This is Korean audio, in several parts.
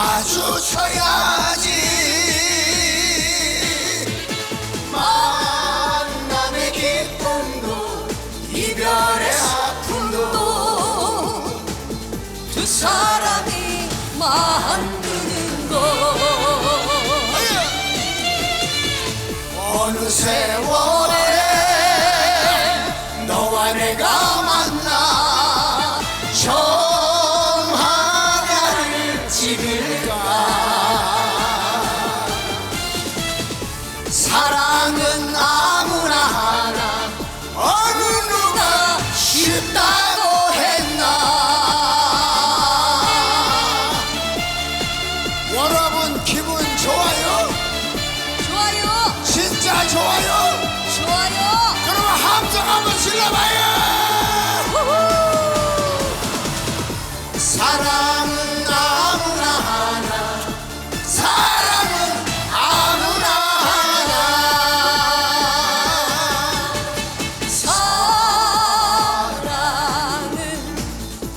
마주쳐야지. 만남의 기쁨도 이별의 아픔도 두 사람이 만드는 것. 어느 세월에 너와 내가 사랑은 아무나 하나 사랑은 아무나 하나. 사랑은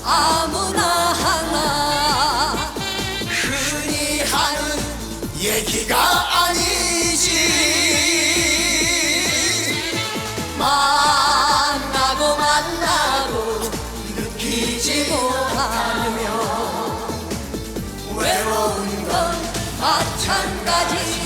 아무나 하나. 흔히 하는 얘기가 아니 마찬가지.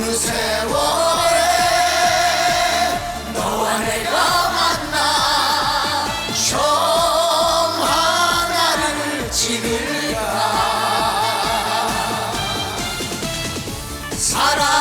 어느 세월에 너와 내가 만나 정 하나를 지을까 사랑